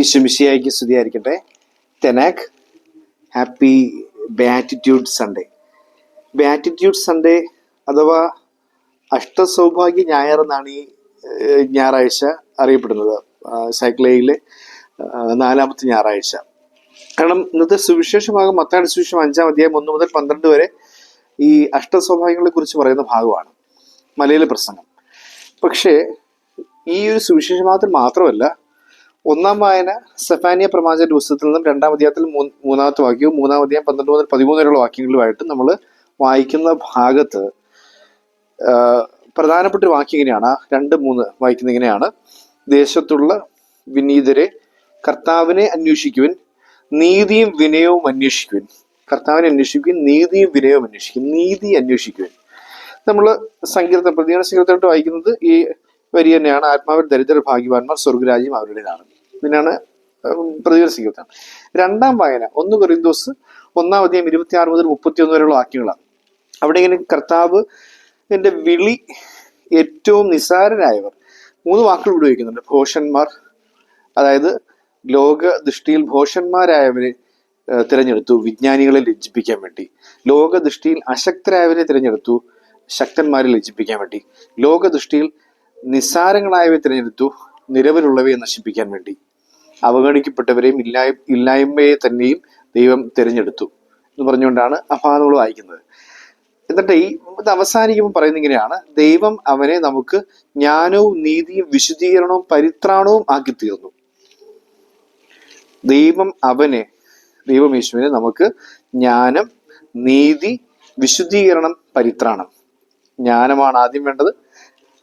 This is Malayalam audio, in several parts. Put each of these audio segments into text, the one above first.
ഈശ്വമിഷിയായിക്ക് സ്തുതിയായിരിക്കട്ടെ. തെനാക് happy beatitude Sunday. Beatitude Sunday അഥവാ അഷ്ടസൗഭാഗ്യ ഞായർ എന്നാണ് ഈ ഞായറാഴ്ച അറിയപ്പെടുന്നത്. സൈക്ലയിലെ നാലാമത്തെ ഞായറാഴ്ച. കാരണം ഇന്നത്തെ സുവിശേഷഭാഗം മത്താടി സുവിശേഷം അഞ്ചാം അധ്യായം ഒന്ന് മുതൽ പന്ത്രണ്ട് വരെ ഈ അഷ്ടസൗഭാഗ്യങ്ങളെ കുറിച്ച് പറയുന്ന ഭാഗമാണ്. മലയിലെ പ്രസംഗം. പക്ഷേ ഈ ഒരു സുവിശേഷഭാഗത്തിൽ മാത്രമല്ല ഒന്നാം വായന സെഫാനിയ പ്രമാചന്റെ പുസ്തകത്തിൽ നിന്നും രണ്ടാം അധ്യായത്തിൽ മൂന്നാമത്തെ വാക്യവും മൂന്നാം അധ്യായം പന്ത്രണ്ട് മുതൽ പതിമൂന്ന് വരെയുള്ള വാക്യങ്ങളുമായിട്ട് നമ്മൾ വായിക്കുന്ന ഭാഗത്ത് പ്രധാനപ്പെട്ട ഒരു വാക്യം ഇങ്ങനെയാണ്. രണ്ട് മൂന്ന് വായിക്കുന്ന ഇങ്ങനെയാണ്. ദേശത്തുള്ള വിനീതരെ കർത്താവിനെ അന്വേഷിക്കുവിൻ നീതിയും വിനയവും അന്വേഷിക്കുവിൻ. കർത്താവിനെ അന്വേഷിക്കുവിൻ നീതിയും വിനയവും അന്വേഷിക്കും നീതി അന്വേഷിക്കുവിൻ. നമ്മൾ സങ്കീർത്തം പ്രതികരണ സങ്കീർത്തമായിട്ട് വായിക്കുന്നത്. ഈ വരി തന്നെയാണ് ആത്മാവിൽ ദരിദ്ര ഭാഗ്യവാന്മാർ സ്വർഗരാജ്യം അവരുടേതാണ് ഇതിനാണ് പ്രതികരിച്ചിരിക്കുന്നത്. രണ്ടാം വായന ഒന്ന് കൊറിന്തോസ് ഒന്നാം അധ്യായം ഇരുപത്തി ആറ് മുതൽ മുപ്പത്തി ഒന്ന് വരെയുള്ള വാക്യങ്ങളാണ്. അവിടെ ഇങ്ങനെ കർത്താവ് എന്റെ വിളി ഏറ്റവും നിസാരനായവർ. മൂന്ന് വാക്കുകൾ ഉപയോഗിക്കുന്നുണ്ട്. ഭോഷന്മാർ അതായത് ലോക ദൃഷ്ടിയിൽ ഭോഷന്മാരായവരെ തിരഞ്ഞെടുത്തു വിജ്ഞാനികളെ ലജ്ജിപ്പിക്കാൻ വേണ്ടി. ലോക ദൃഷ്ടിയിൽ അശക്തരായവരെ തിരഞ്ഞെടുത്തു ശക്തന്മാരെ ലജ്ജിപ്പിക്കാൻ വേണ്ടി. ലോക ദൃഷ്ടിയിൽ നിസ്സാരങ്ങളായവരെ തിരഞ്ഞെടുത്തു നിലവിലുള്ളവയെ നശിപ്പിക്കാൻ വേണ്ടി. അവഗണിക്കപ്പെട്ടവരെയും ഇല്ലായ ഇല്ലായ്മയെ തന്നെയും ദൈവം തിരഞ്ഞെടുത്തു എന്ന് പറഞ്ഞുകൊണ്ടാണ് ഭാഗം വായിക്കുന്നത്. എന്നിട്ട് ഈ ഇത് അവസാനിക്കുമ്പോൾ പറയുന്ന ഇങ്ങനെയാണ്. ദൈവം അവനെ നമുക്ക് ജ്ഞാനവും നീതിയും വിശുദ്ധീകരണവും പരിത്രാണവും ആക്കി തീർന്നു. ദൈവം അവനെ ദൈവം യേശുവിനെ നമുക്ക് ജ്ഞാനം നീതി വിശുദ്ധീകരണം പരിത്രാണം. ജ്ഞാനമാണ് ആദ്യം വേണ്ടത്.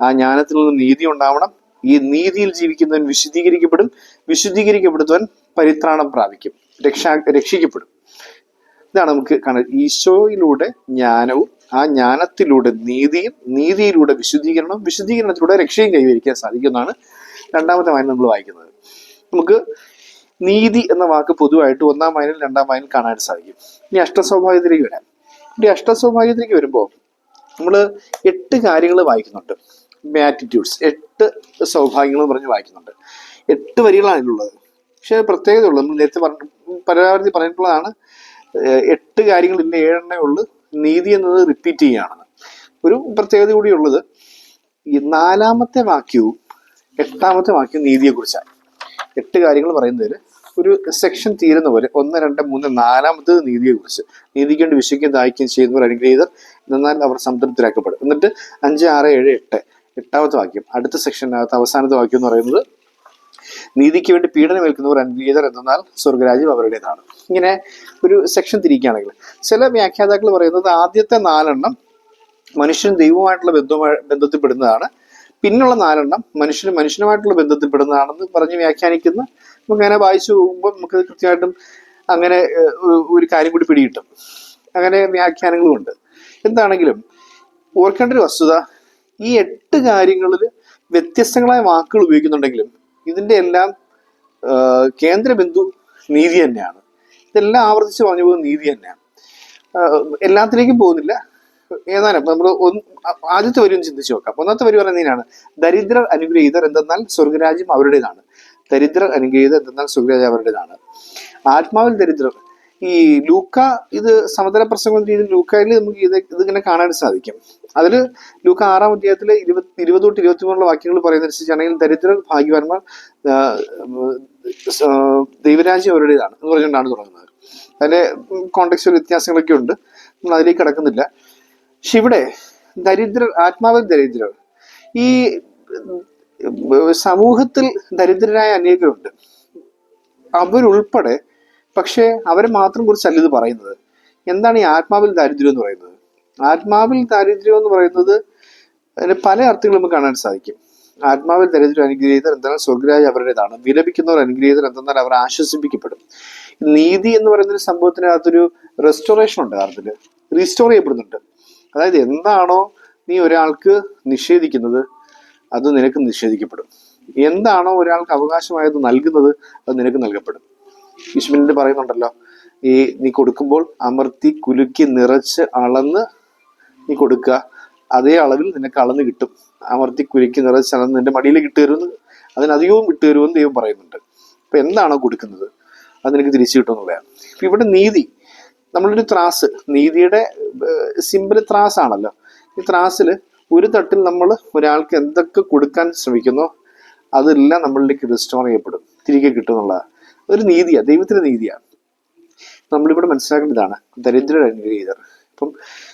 ആ ജ്ഞാനത്തിൽ നിന്ന് നീതി ഉണ്ടാവണം. ഈ നീതിയിൽ ജീവിക്കുന്നവൻ വിശുദ്ധീകരിക്കപ്പെടും. വിശുദ്ധീകരിക്കപ്പെടുന്നവൻ പരിത്രാണം പ്രാപിക്കും. രക്ഷാ രക്ഷിക്കപ്പെടും. ഇതാണ് നമുക്ക് കാണാൻ ഈശോയിലൂടെ ജ്ഞാനവും ആ ജ്ഞാനത്തിലൂടെ നീതിയും നീതിയിലൂടെ വിശുദ്ധീകരണവും വിശുദ്ധീകരണത്തിലൂടെ രക്ഷയും കൈവരിക്കാൻ സാധിക്കുന്നതാണ് രണ്ടാമത്തെ വായന നമ്മൾ വായിക്കുന്നത്. നമുക്ക് നീതി എന്ന വാക്ക് പൊതുവായിട്ട് ഒന്നാം വായനയിൽ രണ്ടാം വായനയിൽ കാണാൻ സാധിക്കും. ഇനി അഷ്ടസ്വാഭാവികത്തിലേക്ക് വരാം. ഇനി അഷ്ടസ്വാഭാവികത്തിലേക്ക് വരുമ്പോൾ നമ്മൾ എട്ട് കാര്യങ്ങൾ വായിക്കുന്നുണ്ട്. മാറ്റിറ്റ്യൂഡ്സ് എട്ട് സൗഭാഗ്യങ്ങൾ പറഞ്ഞ് വായിക്കുന്നുണ്ട്. എട്ട് വരികളാണ് ഇതിലുള്ളത് പക്ഷേ പ്രത്യേകത ഉള്ളു. നമ്മൾ നേരത്തെ പറഞ്ഞ പരമാവധി പറഞ്ഞിട്ടുള്ളതാണ് എട്ട് കാര്യങ്ങൾ കാര്യങ്ങളില്ല ഏഴെണ്ണേ ഉള്ളൂ. നീതി എന്നത് റിപ്പീറ്റ് ചെയ്യുകയാണെന്ന്. ഒരു പ്രത്യേകത കൂടിയുള്ളത് ഈ നാലാമത്തെ വാക്യവും എട്ടാമത്തെ വാക്യവും നീതിയെക്കുറിച്ചാണ്. എട്ട് കാര്യങ്ങൾ പറയുന്നതിൽ ഒരു സെക്ഷൻ തീരുന്ന പോലെ ഒന്ന് രണ്ട് മൂന്ന് നാലാമത്തത് നീതിയെക്കുറിച്ച്. നീതിക്ക് വേണ്ടി വിശ്വസിക്കുകയും ദാഹിക്കുകയും ചെയ്യുന്നവർ അനുഗ്രഹീതർ എന്നാൽ അവർ സംതൃപ്തരാക്കപ്പെടും. എന്നിട്ട് അഞ്ച് ആറ് ഏഴ് എട്ട്. എട്ടാമത്തെ വാക്യം അടുത്ത സെക്ഷനകത്ത് അവസാനത്തെ വാക്യം എന്ന് പറയുന്നത് നീതിക്ക് വേണ്ടി പീഡനമേൽക്കുന്നവർ അനുഗ്രഹീതർ എന്നാൽ സ്വർഗരാജ്യം അവരുടേതാണ്. ഇങ്ങനെ ഒരു സെക്ഷൻ തിരിക്കുകയാണെങ്കിൽ ചില വ്യാഖ്യാതാക്കൾ പറയുന്നത് ആദ്യത്തെ നാലെണ്ണം മനുഷ്യൻ ദൈവമായിട്ടുള്ള ബന്ധവുമായി ബന്ധത്തിൽപ്പെടുന്നതാണ്. പിന്നുള്ള നാലെണ്ണം മനുഷ്യനും മനുഷ്യനുമായിട്ടുള്ള ബന്ധത്തിൽപ്പെടുന്നതാണെന്ന് പറഞ്ഞ് വ്യാഖ്യാനിക്കുന്ന നമുക്ക് അങ്ങനെ വായിച്ചു പോകുമ്പോൾ നമുക്ക് കൃത്യമായിട്ടും അങ്ങനെ ഒരു- ഒരു കാര്യം കൂടി പിടികിട്ടും. അങ്ങനെ വ്യാഖ്യാനങ്ങളും ഉണ്ട് എന്താണെങ്കിലും ഓർക്കേണ്ട ഒരു വസ്തുത ഈ എട്ട് കാര്യങ്ങളിൽ വ്യത്യസ്തങ്ങളായ വാക്കുകൾ ഉപയോഗിക്കുന്നുണ്ടെങ്കിലും ഇതിന്റെ എല്ലാം കേന്ദ്രബിന്ദു കേന്ദ്ര ബിന്ദു നീതി തന്നെയാണ്. ഇതെല്ലാം ആവർത്തിച്ച് പറഞ്ഞു പോകുന്ന നീതി തന്നെയാണ്. എല്ലാത്തിലേക്കും പോകുന്നില്ല. ഏതാനും നമ്മൾ ഒന്ന് ആദ്യത്തെ വരി ഒന്ന് ചിന്തിച്ചു നോക്കാം. ഒന്നാമത്തെ വരി പറയുന്നതിനാണ് ദരിദ്രർ അനുഗ്രഹീതർ എന്തെന്നാൽ സ്വർഗരാജ്യം അവരുടേതാണ്. ദരിദ്രർ അനുഗ്രഹീതർ എന്തെന്നാൽ സ്വർഗരാജ്യം അവരുടേതാണ്. ആത്മാവിൽ ദരിദ്രർ ഈ ലൂക്ക ഇത് സമതല പ്രസംഗം രീതിയിൽ ലൂക്കയിൽ നമുക്ക് ഇത് ഇതിങ്ങനെ കാണാൻ സാധിക്കും. അതിൽ ലൂക്ക ആറാം അധ്യായത്തിലെ ഇരുപത് ഇരുപത് തൊട്ട് ഇരുപത്തി മൂന്നുള്ള വാക്യങ്ങൾ പറയുന്നതനുസരിച്ചാണെങ്കിൽ ദരിദ്രർ ഭാഗ്യവാന്മാർ ദൈവരാജ്യം അവരുടേതാണ് എന്ന് പറഞ്ഞുകൊണ്ടാണ് തുടങ്ങുന്നത്. അതിന്റെ കോണ്ടക്സ് വ്യത്യാസങ്ങളൊക്കെ ഉണ്ട്. നമ്മൾ അതിലേക്ക് കടക്കുന്നില്ല. പക്ഷെ ഇവിടെ ദരിദ്രർ ആത്മാവിൽ ദരിദ്രർ. ഈ സമൂഹത്തിൽ ദരിദ്രരായ അനേകരുണ്ട്. അവരുൾപ്പെടെ പക്ഷേ അവരെ മാത്രം കുറിച്ചല്ല ഇത് പറയുന്നത്. എന്താണ് ഈ ആത്മാവിൽ ദാരിദ്ര്യം എന്ന് പറയുന്നത്? ആത്മാവിൽ ദാരിദ്ര്യം എന്ന് പറയുന്നത് അതിന് പല അർത്ഥങ്ങളും നമുക്ക് കാണാൻ സാധിക്കും. ആത്മാവിൽ ദരിദ്രം അനുഗ്രഹീതർ എന്തെന്നാൽ സ്വർഗരാജ് അവരുടേതാണ്. വിലപിക്കുന്നവർ അനുഗ്രഹീതർ എന്തെന്നാൽ അവർ ആശ്വസിപ്പിക്കപ്പെടും. നീതി എന്ന് പറയുന്ന ഒരു സംഭവത്തിനകത്തൊരു റെസ്റ്റോറേഷൻ ഉണ്ട് അർത്ഥത്തിൽ റീസ്റ്റോർ ചെയ്യപ്പെടുന്നുണ്ട്. അതായത് എന്താണോ നീ ഒരാൾക്ക് നിഷേധിക്കുന്നത് അത് നിനക്ക് നിഷേധിക്കപ്പെടും. എന്താണോ ഒരാൾക്ക് അവകാശമായത് നൽകുന്നത് അത് നിനക്ക് നൽകപ്പെടും. വിശ്വനിൽ പറയുന്നുണ്ടല്ലോ ഈ നീ കൊടുക്കുമ്പോൾ അമർത്തി കുലുക്കി നിറച്ച് അളന്ന് നീ കൊടുക്കുക. അതേ അളവിൽ നിനക്ക് അളന്ന് കിട്ടും. അമർത്തി കുലുക്കി നിറച്ച് അളന്ന് നിന്റെ മടിയിൽ കിട്ടുതരുമെന്ന് അതിനധികവും വിട്ടുതരുമെന്ന് ദൈവം പറയുന്നുണ്ട്. അപ്പൊ എന്താണോ കൊടുക്കുന്നത്? അത് നിനക്ക് തിരിച്ചു കിട്ടുമെന്നുള്ളതാണ് ഇപ്പൊ ഇവിടെ നീതി നമ്മളൊരു ത്രാസ് നീതിയുടെ സിമ്പിൾ ത്രാസ് ആണല്ലോ. ഈ ത്രാസിൽ ഒരു തട്ടിൽ നമ്മൾ ഒരാൾക്ക് എന്തൊക്കെ കൊടുക്കാൻ ശ്രമിക്കുന്നോ അതെല്ലാം നമ്മളിലേക്ക് റിസ്റ്റോർ ചെയ്യപ്പെടും. തിരികെ കിട്ടും എന്നുള്ളതാണ്. അതൊരു നീതിയാണ് ദൈവത്തിന്റെ നീതിയാണ് നമ്മളിവിടെ മനസ്സിലാക്കേണ്ടതാണ് ദരിദ്രർ അനുഗ്രഹീതർ. ഇപ്പം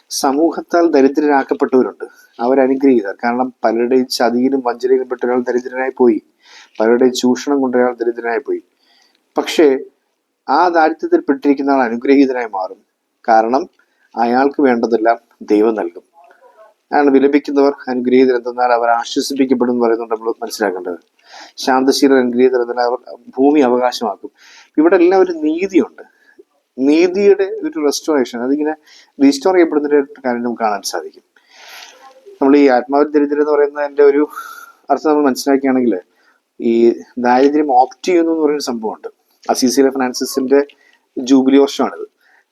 സമൂഹത്താൽ ദരിദ്രരാക്കപ്പെട്ടവരുണ്ട് അവരനുഗ്രഹീതർ കാരണം പലരുടെയും ചതിയിലും വഞ്ചനയിലും പെട്ട ഒരാൾ ദരിദ്രനായി പോയി പലരുടെയും ചൂഷണം കൊണ്ടൊരാൾ ദരിദ്രനായി പോയി. പക്ഷേ ആ ദാരിദ്ര്യത്തിൽ പെട്ടിരിക്കുന്ന ആൾ അനുഗ്രഹീതനായി മാറും. കാരണം അയാൾക്ക് വേണ്ടതെല്ലാം ദൈവം നൽകും. അയാൾ വിലപിക്കുന്നവർ അനുഗ്രഹീതർ എന്തെന്നാൽ അവർ ആശ്വസിപ്പിക്കപ്പെടും എന്ന് പറയുന്നുണ്ട് നമ്മൾ മനസ്സിലാക്കേണ്ടത്. ശാന്തശീലർ അനുഗ്രഹീതർ എന്നാൽ അവർ ഭൂമി അവകാശമാക്കും. ഇവിടെ എല്ലാം ഒരു നീതിയുണ്ട്. നീതിയുടെ ഒരു റെസ്റ്റോറേഷൻ അതിങ്ങനെ റീസ്റ്റോർ ചെയ്യപ്പെടുന്ന ഒരു കാര്യം നമുക്ക് കാണാൻ സാധിക്കും. നമ്മൾ ഈ ആത്മാവിൽ ദരിദ്രം എന്ന് പറയുന്നതിന്റെ ഒരു അർത്ഥം നമ്മൾ മനസ്സിലാക്കുകയാണെങ്കിൽ ഈ ദാരിദ്ര്യം ഓപ്റ്റ് ചെയ്യുന്നു എന്ന് പറയുന്ന സംഭവമുണ്ട്. അസീസിയിലെ ഫ്രാൻസിസിന്റെ ജൂബിലി വർഷമാണിത്.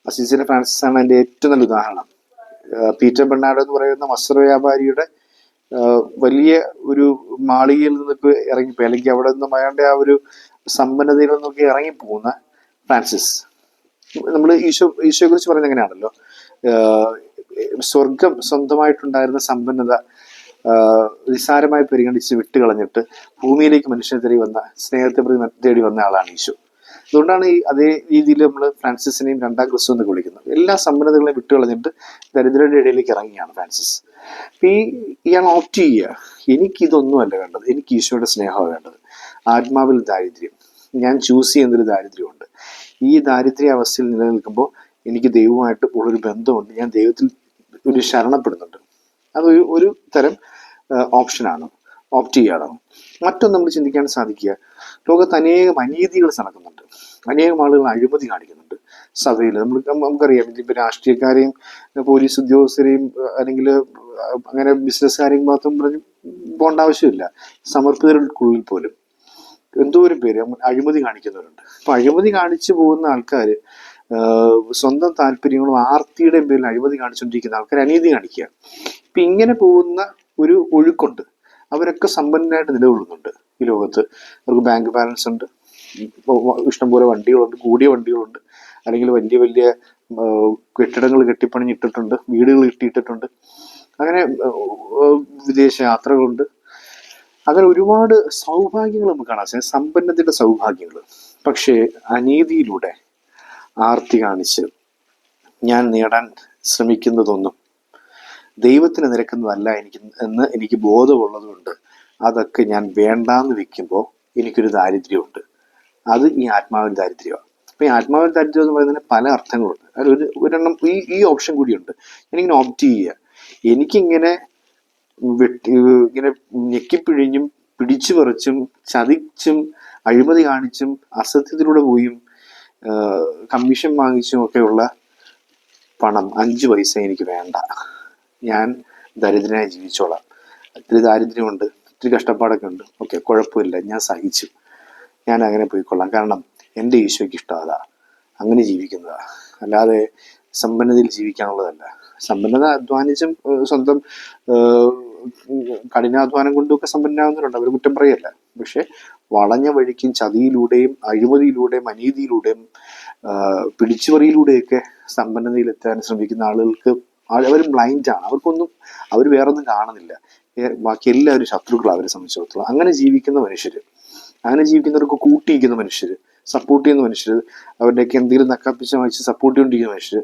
അസീസിയിലെ ഫ്രാൻസിസ് ആണ് അതിന്റെ ഏറ്റവും നല്ല ഉദാഹരണം. പീറ്റർ ബെർണാഡോ എന്ന് പറയുന്ന വസ്ത്ര വ്യാപാരിയുടെ വലിയ ഒരു മാളികയിൽ നിന്നൊക്കെ ഇറങ്ങിപ്പോയി. അല്ലെങ്കിൽ അവിടെ നിന്നും അയാളുടെ ആ ഒരു സമ്പന്നതയിൽ നിന്നൊക്കെ ഇറങ്ങിപ്പോകുന്ന ഫ്രാൻസിസ്. നമ്മൾ ഈശോ ഈശോയെ കുറിച്ച് പറയുന്നത് എങ്ങനെയാണല്ലോ? സ്വർഗം സ്വന്തമായിട്ടുണ്ടായിരുന്ന സമ്പന്നത നിസ്സാരമായി പരിഗണിച്ച് വിട്ടുകളഞ്ഞിട്ട് ഭൂമിയിലേക്ക് മനുഷ്യനെ തേടി വന്ന സ്നേഹത്തെ പ്രതി തേടി വന്ന ആളാണ് ഈശോ. അതുകൊണ്ടാണ് ഈ അതേ രീതിയിൽ നമ്മൾ ഫ്രാൻസിസിനെയും രണ്ടാം ക്രിസ്തു എന്നൊക്കെ വിളിക്കുന്നത്. എല്ലാ സമ്പന്നതകളെയും വിട്ടുകളഞ്ഞിട്ട് ദരിദ്രരുടെ ഇടയിലേക്ക് ഇറങ്ങിയാണ് ഫ്രാൻസിസ്. ഈ ഇയാൾ ഓപ്റ്റ് ചെയ്യുക. എനിക്കിതൊന്നുമല്ല വേണ്ടത്. എനിക്ക് ഈശോയുടെ സ്നേഹമാണ് വേണ്ടത്. ആത്മാവിൽ ദാരിദ്ര്യം. ഞാൻ ചൂസ് ചെയ്യുന്നൊരു ദാരിദ്ര്യമുണ്ട്. ഈ ദാരിദ്ര്യ അവസ്ഥയിൽ നിലനിൽക്കുമ്പോൾ എനിക്ക് ദൈവമായിട്ട് ഉള്ളൊരു ബന്ധമുണ്ട്. ഞാൻ ദൈവത്തിൽ ഒരു ശരണപ്പെടുന്നുണ്ട്. അത് ഒരു തരം ഓപ്ഷനാണ് ഓപ്റ്റ് ചെയ്യണം. മറ്റൊന്ന് നമ്മൾ ചിന്തിക്കാൻ സാധിക്കുക. ലോകത്ത് അനേകം അനീതികൾ നടക്കുന്നുണ്ട്. അനേകം ആളുകൾ അഴിമതി കാണിക്കുന്നുണ്ട് സഭയിൽ. നമ്മൾ നമുക്കറിയാം ഇതിപ്പോ രാഷ്ട്രീയക്കാരെയും പോലീസ് ഉദ്യോഗസ്ഥരെയും അല്ലെങ്കിൽ അങ്ങനെ ബിസിനസ്സുകാരെയും മാത്രം പറഞ്ഞ് പോകേണ്ട ആവശ്യമില്ല. സമർപ്പിതർക്കുള്ളിൽ പോലും. എന്തോ ഒരു പേര് അഴിമതി കാണിക്കുന്നവരുണ്ട്. അപ്പൊ അഴിമതി കാണിച്ചു പോകുന്ന ആൾക്കാർ സ്വന്തം താല്പര്യങ്ങളും ആർത്തിയുടെയും പേരിൽ അഴിമതി കാണിച്ചുകൊണ്ടിരിക്കുന്ന ആൾക്കാർ അനീതി കാണിക്കുക. ഇപ്പൊ ഇങ്ങനെ പോകുന്ന ഒരു ഒഴുക്കുണ്ട്. അവരൊക്കെ സമ്പന്നരായിട്ട് നിലകൊള്ളുന്നുണ്ട് ഈ ലോകത്ത്. അവർക്ക് ബാങ്ക് ബാലൻസ് ഉണ്ട് ഇഷ്ടംപോലെ വണ്ടികളുണ്ട് കൂടിയ വണ്ടികളുണ്ട്. അല്ലെങ്കിൽ വലിയ വലിയ കെട്ടിടങ്ങൾ കെട്ടിപ്പണിഞ്ഞിട്ടിട്ടുണ്ട് വീടുകൾ കെട്ടിയിട്ടിട്ടുണ്ട്. അങ്ങനെ വിദേശ യാത്രകളുണ്ട്. അങ്ങനെ ഒരുപാട് സൗഭാഗ്യങ്ങൾ നമുക്ക് കാണാം. സാർ. സമ്പന്നതയുടെ സൗഭാഗ്യങ്ങൾ. പക്ഷേ അനീതിയിലൂടെ ആർത്തി കാണിച്ച് ഞാൻ നേടാൻ ശ്രമിക്കുന്നതൊന്നും ദൈവത്തിന് നിരക്കുന്നതല്ല എനിക്ക് എന്ന് എനിക്ക് ബോധമുള്ളതുകൊണ്ട് അതൊക്കെ ഞാൻ വേണ്ടാന്ന് വെക്കുമ്പോൾ എനിക്കൊരു ദാരിദ്ര്യമുണ്ട്. അത് ഈ ആത്മാവിൻ ദാരിദ്ര്യമാണ്. അപ്പൊ ഈ ആത്മാവിൻ ദാരിദ്ര്യം എന്ന് പറയുന്നതിന് പല അർത്ഥങ്ങളുണ്ട്. അതിൽ ഒരു ഒരെണ്ണം ഈ ഈ ഓപ്ഷൻ കൂടിയുണ്ട്. ഞാനിങ്ങനെ ഓപ്റ്റ് ചെയ്യുക. എനിക്കിങ്ങനെ വെട്ടി ഇങ്ങനെ ഞെക്കിപ്പിഴിഞ്ഞും പിടിച്ചു പറിച്ചും ചതിച്ചും അഴിമതി കാണിച്ചും അസത്യത്തിലൂടെ പോയും കമ്മീഷൻ വാങ്ങിച്ചും ഒക്കെയുള്ള പണം അഞ്ച് പൈസ എനിക്ക് വേണ്ട. ഞാൻ ദരിദ്രനായി ജീവിച്ചോളാം. ഇത്തിരി ദാരിദ്ര്യമുണ്ട് ഇത്തിരി കഷ്ടപ്പാടൊക്കെ ഉണ്ട്. ഓക്കെ കുഴപ്പമില്ല. ഞാൻ സഹിച്ചു. ഞാൻ അങ്ങനെ പോയിക്കൊള്ളാം. കാരണം എന്റെ ഈശോയ്ക്ക് ഇഷ്ടം അതാ. അങ്ങനെ ജീവിക്കുന്നതാ. അല്ലാതെ സമ്പന്നതയിൽ ജീവിക്കാനുള്ളതല്ല. സമ്പന്നത അധ്വാനിച്ചും സ്വന്തം കഠിനാധ്വാനം കൊണ്ടുമൊക്കെ സമ്പന്നരാകുന്നവരുണ്ട്. അവർ കുറ്റം പറയല്ല. പക്ഷെ വളഞ്ഞ വഴിക്കും ചതിയിലൂടെയും അഴിമതിയിലൂടെയും അനീതിയിലൂടെയും പിടിച്ചുപറിയിലൂടെയൊക്കെ സമ്പന്നതയിലെത്താൻ ശ്രമിക്കുന്ന ആളുകൾക്ക് അവർ ബ്ലൈൻഡാണ് അവർക്കൊന്നും അവർ വേറൊന്നും കാണുന്നില്ല. ബാക്കി എല്ലാവരും ശത്രുക്കളാണ് അവരെ സംബന്ധിച്ചിടത്തോളം. അങ്ങനെ ജീവിക്കുന്ന മനുഷ്യര്. അങ്ങനെ ജീവിക്കുന്നവർക്ക് കൂട്ടിയിരിക്കുന്ന മനുഷ്യർ സപ്പോർട്ട് ചെയ്യുന്ന മനുഷ്യർ അവരുടെയൊക്കെ എന്തെങ്കിലും നക്കാപ്പിച്ച വായിച്ച് സപ്പോർട്ട് ചെയ്തുകൊണ്ടിരിക്കുന്ന മനുഷ്യർ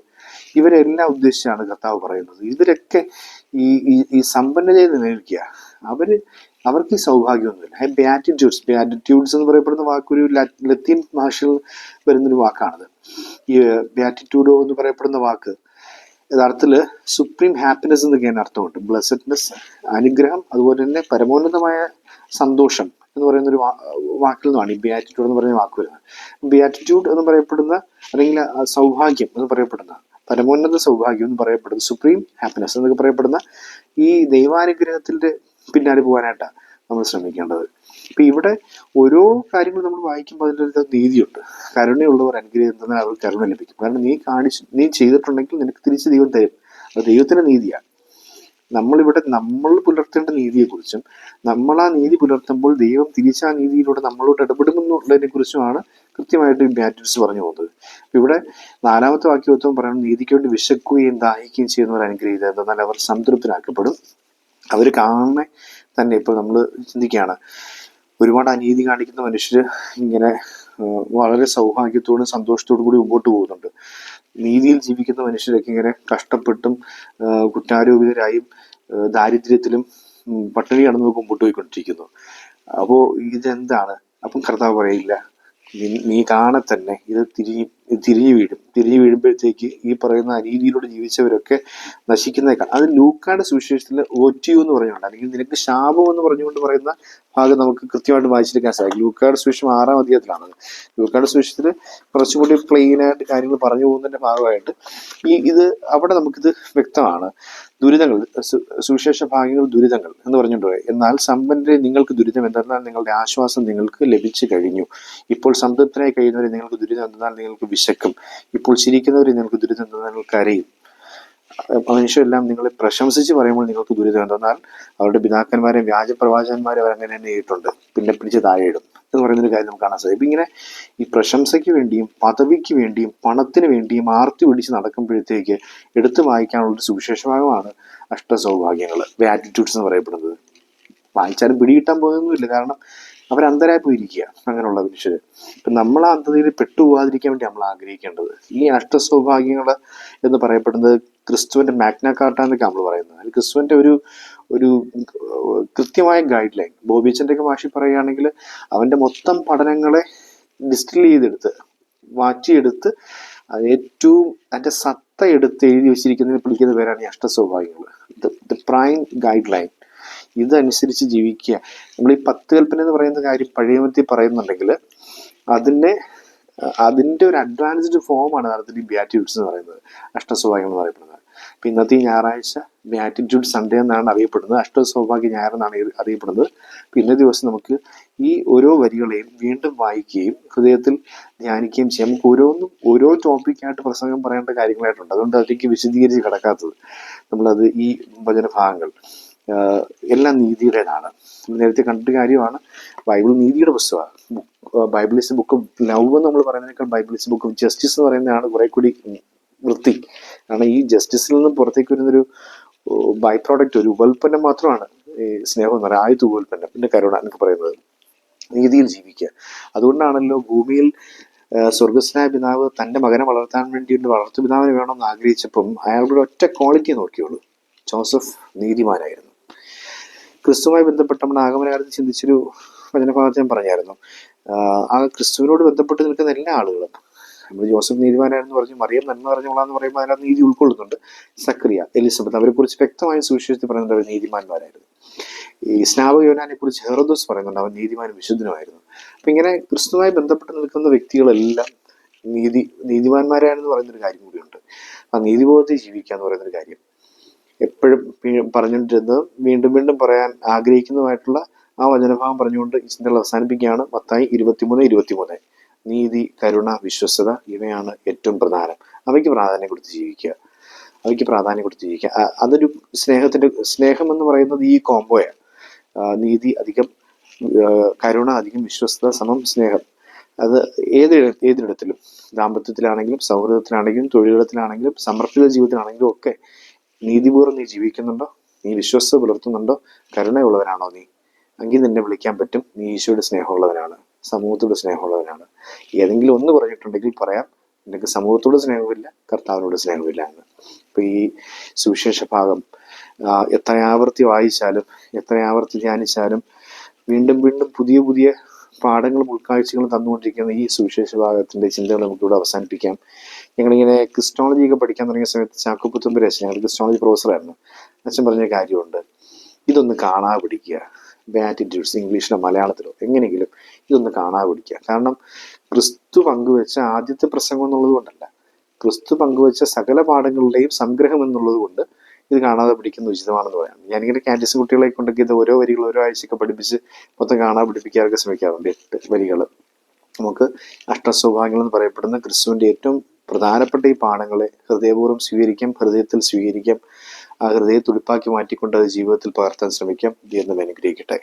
ഇവരെല്ലാം ഉദ്ദേശിച്ചാണ് കർത്താവ് പറയുന്നത്. ഇവരൊക്കെ ഈ ഈ സമ്പന്നതയെ നിലനിൽക്കുക. അവർ അവർക്ക് ഈ സൗഭാഗ്യമൊന്നുമില്ല. ബാറ്റിറ്റ്യൂഡ്സ് ബാറ്റിറ്റ്യൂഡ്സ് എന്ന് പറയപ്പെടുന്ന വാക്കൊരു ലത്തീൻ ഭാഷയിൽ വരുന്നൊരു വാക്കാണത്. ഈ ബാറ്റിറ്റ്യൂഡോ എന്ന് പറയപ്പെടുന്ന വാക്ക് യഥാർത്ഥത്തിൽ സുപ്രീം ഹാപ്പിനെസ് എന്നൊക്കെയാണ് അർത്ഥമുണ്ട് ബ്ലസ്സഡ്നെസ് അനുഗ്രഹം അതുപോലെ തന്നെ പരമോന്നതമായ സന്തോഷം എന്ന് പറയുന്ന ഒരു വാക്കിൽ നിന്നാണ് ഈ ബിയാറ്റിറ്റ്യൂഡ് എന്ന് പറയുന്ന വാക്ക് വരുന്നത് ബിയാറ്റിറ്റ്യൂഡ് എന്ന് പറയപ്പെടുന്ന അല്ലെങ്കിൽ സൗഭാഗ്യം എന്ന് പറയപ്പെടുന്ന പരമോന്നത സൗഭാഗ്യം എന്ന് പറയപ്പെടുന്ന സുപ്രീം ഹാപ്പിനെസ് എന്നൊക്കെ പറയപ്പെടുന്ന ഈ ദൈവാനുഗ്രഹത്തിന്റെ പിന്നാലെ പോകാനായിട്ടാണ് നമ്മൾ ശ്രമിക്കേണ്ടത്. ഇപ്പൊ ഇവിടെ ഓരോ കാര്യങ്ങളും നമ്മൾ വായിക്കുമ്പോൾ അതിന്റെ ഒരു നീതിയുണ്ട്. കരുണയുള്ളവർ അനുഗ്രഹം തന്നാൽ അവർക്ക് കരുണ ലഭിക്കും. കാരണം നീ കാണിച്ചു നീ ചെയ്തിട്ടുണ്ടെങ്കിൽ നിനക്ക് തിരിച്ച് ദൈവം തരും. അത് ദൈവത്തിന്റെ നീതിയാണ്. നമ്മളിവിടെ നമ്മൾ പുലർത്തേണ്ട നീതിയെക്കുറിച്ചും നമ്മൾ ആ നീതി പുലർത്തുമ്പോൾ ദൈവം തിരിച്ച് ആ നീതിയിലൂടെ നമ്മളോട് ഇടപെടുമെന്നുള്ളതിനെ കുറിച്ചുമാണ് കൃത്യമായിട്ട് ബാറ്റിസ് പറഞ്ഞു പോകുന്നത്. ഇവിടെ നാലാമത്തെ വാക്യത്വം പറയുന്നത് നീതിക്ക് വേണ്ടി വിശക്കുകയും ദാഹിക്കുകയും ചെയ്യുന്നവർ അനുഗ്രഹീത എന്നാൽ അവർ സംതൃപ്തരാക്കപ്പെടും. അവർ കാണുന്ന തന്നെ ഇപ്പോൾ നമ്മൾ ചിന്തിക്കുകയാണ് ഒരുപാട് അനീതി കാണിക്കുന്ന മനുഷ്യർ ഇങ്ങനെ വളരെ സൗഭാഗ്യത്തോടും സന്തോഷത്തോടും കൂടി മുമ്പോട്ട് പോകുന്നുണ്ട്. നീതിയിൽ ജീവിക്കുന്ന മനുഷ്യരൊക്കെ ഇങ്ങനെ കഷ്ടപ്പെട്ടും കുറ്റാരോപിതരായും ദാരിദ്ര്യത്തിലും ഉം, പട്ടിണി കടന്നു മുമ്പോട്ട് പോയിക്കൊണ്ടിരിക്കുന്നു അപ്പോ ഇതെന്താണ്? അപ്പം കർത്താവ് പറയില്ല നീ- കാണെ തന്നെ ഇത് തിരിഞ്ഞ് തിരിഞ്ഞു വീഴും. തിരിഞ്ഞു വീഴുമ്പോഴത്തേക്ക് ഈ പറയുന്ന അനീതിയിലൂടെ ജീവിച്ചവരൊക്കെ നശിക്കുന്നേക്കാൾ അത് ലൂക്കാട് സുവിശേഷത്തിൽ ഓറ്റിയു എന്ന് പറഞ്ഞുകൊണ്ട് അല്ലെങ്കിൽ നിനക്ക് ശാപം എന്ന് പറഞ്ഞുകൊണ്ട് പറയുന്ന ഭാഗം നമുക്ക് കൃത്യമായിട്ട് വായിച്ചെടുക്കാൻ സാധിക്കും. ലൂക്കാട് സുവിശേഷം ആറാം അധ്യായത്തിലാണ്. ലൂക്കാട് സുവിശേഷത്തിൽ കുറച്ചുകൂടി പ്ലെയിൻ ആയിട്ട് കാര്യങ്ങൾ പറഞ്ഞു പോകുന്നതിന്റെ ഭാഗമായിട്ട് ഈ ഇത് അവിടെ നമുക്കിത് വ്യക്തമാണ്. ദുരിതങ്ങൾ സുവിശേഷ ഭാഗങ്ങൾ ദുരിതങ്ങൾ എന്ന് പറഞ്ഞിട്ടുണ്ട് എന്നാൽ സമ്പന്നരെ നിങ്ങൾക്ക് ദുരിതം എന്തെന്നാൽ നിങ്ങളുടെ ആശ്വാസം നിങ്ങൾക്ക് ലഭിച്ചു കഴിഞ്ഞു. ഇപ്പോൾ സംതൃപ്തരായി കഴിയുന്നവരെ നിങ്ങൾക്ക് ദുരിതം എന്തെന്നാൽ നിങ്ങൾക്ക് വിശക്കും. ഇപ്പോൾ ചിരിക്കുന്നവരെ നിങ്ങൾക്ക് ദുരിതം നിങ്ങൾ കരയും മനുഷ്യരെല്ലാം നിങ്ങളെ പ്രശംസിച്ച് പറയുമ്പോൾ നിങ്ങൾക്ക് ദുരിതം എന്തെന്നാൽ അവരുടെ പിതാക്കന്മാരെ വ്യാജപ്രവാചകന്മാരെയും അവർ അങ്ങനെ തന്നെ ചെയ്തിട്ടുണ്ട്. പിന്നെ പിടിച്ച് താഴെ ഇടും. എന്ന് പറയുന്നൊരു കാര്യം നമുക്ക് കാണാൻ സാധിക്കും. ഇങ്ങനെ ഈ പ്രശംസയ്ക്ക് വേണ്ടിയും പദവിക്ക് വേണ്ടിയും പണത്തിന് വേണ്ടിയും ആർത്തി പിടിച്ച് നടക്കുമ്പോഴത്തേക്ക് എടുത്തു ഒരു സുവിശേഷഭാഗമാണ് അഷ്ടസൗഭാഗ്യങ്ങൾ. വാറ്റിറ്റ്യൂഡ്സ് എന്ന് പറയപ്പെടുന്നത്. വായിച്ചാലും പിടികിട്ടാൻ പോകുന്നില്ല. കാരണം അവർ അന്ധരായി പോയിരിക്കുക അങ്ങനെയുള്ള മനുഷ്യർ ഇപ്പൊ നമ്മൾ ആ അന്ധതയിൽ പെട്ടുപോകാതിരിക്കാൻ വേണ്ടി നമ്മൾ ആഗ്രഹിക്കേണ്ടത് ഈ അഷ്ടസൗഭാഗ്യങ്ങൾ എന്ന് പറയപ്പെടുന്നത് ക്രിസ്തുവിന്റെ മാഗ്ന കാർട്ട എന്നൊക്കെ നമ്മൾ പറയുന്നത്. അതിൽ ക്രിസ്തുവിന്റെ ഒരു ഒരു കൃത്യമായ ഗൈഡ് ലൈൻ ബോബിച്ചന്റെ ഒക്കെ ഭാഷയിൽ പറയുകയാണെങ്കിൽ അവന്റെ മൊത്തം പഠനങ്ങളെ ഡിസ്റ്റിൽ ചെയ്തെടുത്ത് മാറ്റിയെടുത്ത് ഏറ്റവും അതിന്റെ സത്ത എടുത്ത് എഴുതി വെച്ചിരിക്കുന്നതിന് വിളിക്കുന്ന പേരാണ് ഈ അഷ്ടസൗഭാഗ്യങ്ങൾ ദ പ്രൈം ഗൈഡ് ലൈൻ ഇതനുസരിച്ച് ജീവിക്കുക. നമ്മൾ ഈ പത്ത് കൽപ്പന എന്ന് പറയുന്ന കാര്യം പഴയമത്തിൽ പറയുന്നുണ്ടെങ്കിൽ അതിന്റെ അതിന്റെ ഒരു അഡ്വാൻസ്ഡ് ഫോമാണ് യഥാർത്ഥത്തിൽ ഈ ബിയാറ്റിറ്റ്യൂഡ്സ് എന്ന് പറയുന്നത്. അഷ്ടസ്വഭാഗ്യം എന്ന് പറയപ്പെടുന്നത്. അപ്പം ഇന്നത്തെ ഞായറാഴ്ച ബിയാറ്റിറ്റ്യൂഡ് സൺഡേ എന്നാണ് അറിയപ്പെടുന്നത്. അഷ്ടസ്വഭാഗ്യ ഞായർ എന്നാണ് അറിയപ്പെടുന്നത്. ഇന്നേ ദിവസം നമുക്ക് ഈ ഓരോ വരികളെയും വീണ്ടും വായിക്കുകയും ഹൃദയത്തിൽ ധ്യാനിക്കുകയും ചെയ്യാം. നമുക്ക് ഓരോന്നും ഓരോ ടോപ്പിക്കായിട്ട് പ്രസംഗം പറയേണ്ട കാര്യങ്ങളായിട്ടുണ്ട്. അതുകൊണ്ട് അതിലേക്ക് വിശദീകരിച്ച് കിടക്കാത്തത് നമ്മളത് ഈ വചനഭാഗങ്ങൾ. ആഹ് എല്ലാം നീതിയുടേതാണ്. നേരത്തെ കണ്ട കാര്യമാണ്. ബൈബിൾ നീതിയുടെ പുസ്തകമാണ്. ബൈബിൾ ഇസ് ബുക്ക് ലവ് എന്ന് നമ്മൾ പറയുന്നതിനേക്കാൾ ബൈബിൾ ഇസ് ബുക്ക് ജസ്റ്റിസ് എന്ന് പറയുന്നതാണ് കുറെ കൂടി വൃത്തി. കാരണം ഈ ജസ്റ്റിസിൽ നിന്നും പുറത്തേക്ക് വരുന്നൊരു ബൈ പ്രോഡക്റ്റ് ഒരു ഉൽപ്പന്നം മാത്രമാണ് ഈ സ്നേഹം എന്ന് പറയുന്നത് ആയുധ ഉൽപ്പന്നം പിന്നെ കരുണ എന്നൊക്കെ പറയുന്നത്. നീതിയിൽ ജീവിക്കുക. അതുകൊണ്ടാണല്ലോ ഭൂമിയിൽ സ്വർഗസ്നായ പിതാവ് തന്റെ മകനെ വളർത്താൻ വേണ്ടി വളർത്തു പിതാവിനെ വേണമെന്ന് ആഗ്രഹിച്ചപ്പം അയാളുടെ ഒറ്റ ക്വാളിറ്റി നോക്കിയുള്ളൂ. ജോസഫ് നീതിമാനായിരുന്നു. ക്രിസ്തുവുമായി ബന്ധപ്പെട്ട് നമ്മുടെ ആഗമനകാലത്ത് ചിന്തിച്ചൊരു വചനഭാഗത്ത് ഞാൻ പറഞ്ഞായിരുന്നു. ആ ക്രിസ്തുവിനോട് ബന്ധപ്പെട്ട് നിൽക്കുന്ന എല്ലാ ആളുകളും നമ്മൾ ജോസഫ് നീതിമാനായിരുന്നു പറഞ്ഞു മറിയം നന്മ പറഞ്ഞോളാന്ന് പറയുമ്പോൾ അതിനകത്ത് നീതി ഉൾക്കൊള്ളുന്നുണ്ട്. സക്രിയ എലിസബത്ത് അവരെ കുറിച്ച് വ്യക്തമായ സുവിശേഷത്തിൽ പറയുന്നുണ്ട് അവർ നീതിമാന്മാരായിരുന്നു. ഈ സ്നാപക യോനാനെ കുറിച്ച് ഹെറോദോസ് പറയുന്നുണ്ട് അവൻ നീതിമാനും വിശുദ്ധനുമായിരുന്നു. അപ്പൊ ഇങ്ങനെ ക്രിസ്തുവുമായി ബന്ധപ്പെട്ട് നിൽക്കുന്ന വ്യക്തികളെല്ലാം നീതി നീതിമാന്മാരാണെന്ന് പറയുന്നൊരു കാര്യം കൂടിയുണ്ട്. ആ നീതിബോധത്തെ ജീവിക്കുക എന്ന് പറയുന്നൊരു കാര്യം. എപ്പോഴും പറഞ്ഞുകൊണ്ടിരുന്നത് വീണ്ടും വീണ്ടും പറയാൻ ആഗ്രഹിക്കുന്നതുമായിട്ടുള്ള ആ വചനഭാഗം പറഞ്ഞുകൊണ്ട് ഈ ചിന്തകൾ അവസാനിപ്പിക്കുകയാണ്. മത്തായി ഇരുപത്തിമൂന്ന് ഇരുപത്തിമൂന്ന്. നീതി കരുണ വിശ്വസ്തത ഇവയാണ് ഏറ്റവും പ്രധാനം. അവയ്ക്ക് പ്രാധാന്യം കൊടുത്ത് ജീവിക്കുക. അവയ്ക്ക് പ്രാധാന്യം കൊടുത്ത് ജീവിക്കുക. അതൊരു സ്നേഹത്തിന്റെ സ്നേഹം എന്ന് പറയുന്നത് ഈ കോംബോയാണ് നീതി അധികം കരുണ അധികം വിശ്വസ്തത സമം സ്നേഹം. അത് ഏത് ഏതിടത്തിലും ദാമ്പത്യത്തിലാണെങ്കിലും സൗഹൃദത്തിലാണെങ്കിലും തൊഴിലിടത്തിലാണെങ്കിലും സമർപ്പിത ജീവിതത്തിലാണെങ്കിലും ഒക്കെ നീതിപൂർവം നീ ജീവിക്കുന്നുണ്ടോ? നീ വിശ്വസ്ത പുലർത്തുന്നുണ്ടോ? കരുണയുള്ളവനാണോ നീ? എങ്കിൽ നിന്നെ വിളിക്കാൻ പറ്റും നീ ഈശോയുടെ സ്നേഹമുള്ളവനാണ് സമൂഹത്തോട് സ്നേഹമുള്ളവനാണ്. ഏതെങ്കിലും ഒന്ന് പറഞ്ഞിട്ടുണ്ടെങ്കിൽ പറയാം നിനക്ക് സമൂഹത്തോട് സ്നേഹമില്ല കർത്താവിനോട് സ്നേഹമില്ല എന്ന്. ഇപ്പൊ ഈ സുവിശേഷ ഭാഗം എത്ര ആവർത്തി വായിച്ചാലും എത്ര ആവർത്തി ധ്യാനിച്ചാലും വീണ്ടും വീണ്ടും പുതിയ പുതിയ പാഠങ്ങളും ഉൾക്കാഴ്ചകളും തന്നുകൊണ്ടിരിക്കുന്ന ഈ സുവിശേഷ ഭാഗത്തിന്റെ ചിന്തകൾ നമുക്കിവിടെ അവസാനിപ്പിക്കാം. ഞങ്ങളിങ്ങനെ ക്രിസ്റ്റോളജി ഒക്കെ പഠിക്കാൻ തുടങ്ങിയ സമയത്ത് ചാക്കുപ്പുത്തുമ്പ് രചന ഞങ്ങൾ ക്രിസ്റ്റോളജി പ്രൊഫസറായിരുന്നു അച്ഛൻ പറഞ്ഞ കാര്യമുണ്ട്. ഇതൊന്ന് കാണാതെ പിടിക്കുക. ബാറ്റിറ്റ്യൂഡ്സ് ഇംഗ്ലീഷിലോ മലയാളത്തിലോ എങ്ങനെയെങ്കിലും ഇതൊന്ന് കാണാതെ പിടിക്കുക. കാരണം ക്രിസ്തു പങ്കുവെച്ച ആദ്യത്തെ പ്രസംഗം എന്നുള്ളത് കൊണ്ടല്ല. ക്രിസ്തു പങ്കുവെച്ച സകല പാഠങ്ങളുടെയും സംഗ്രഹം എന്നുള്ളത് കൊണ്ട് ഇത് കാണാതെ പിടിക്കുന്ന ഉചിതമാണെന്ന് പറയാം. ഞാനിങ്ങനെ കാൻഡിസ് കുട്ടികളെ കൊണ്ടൊക്കെ ഇത് ഓരോ വരികൾ ഓരോ ആഴ്ചയൊക്കെ പഠിപ്പിച്ച് മൊത്തം കാണാതെ പഠിപ്പിക്കാറൊക്കെ ശ്രമിക്കാറുണ്ട് എട്ട് വരികൾ. നമുക്ക് അഷ്ടസൗഭാഗ്യങ്ങൾ എന്ന് പറയപ്പെടുന്ന ക്രിസ്തുവിന്റെ ഏറ്റവും പ്രധാനപ്പെട്ട ഈ പാഠങ്ങളെ ഹൃദയപൂർവം സ്വീകരിക്കാം ഹൃദയത്തിൽ സ്വീകരിക്കാം ആ ഹൃദയ തുടിപ്പാക്കി മാറ്റിക്കൊണ്ട് അത് ജീവിതത്തിൽ പകർത്താൻ ശ്രമിക്കാം. ദൈവം അനുഗ്രഹിക്കട്ടെ.